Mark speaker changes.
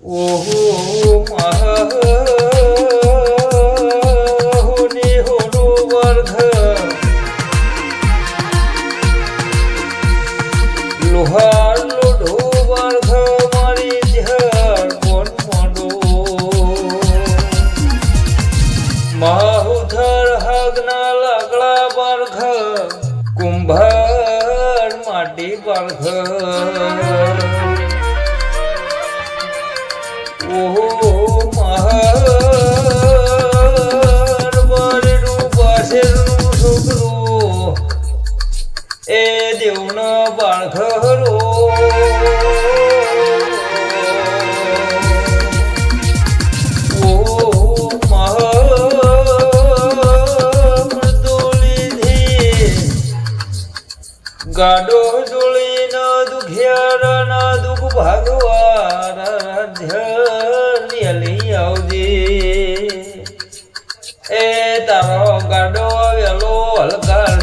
Speaker 1: ওম আহনি হনুবর্ধ লোহার লোঢবর্ধ মারি ঝার মন মন। মাহুধর হাগনা লাগলা বর্ধ কুম্ভার মাটি বর্ধ ઘઘરો એ દેવનો બાળઘરો ગાડો જોડી ન દુખિયારા ના દુખ ભાગવારા ધ્યાન આવજે એ તારો ગાડો વેલો কলকার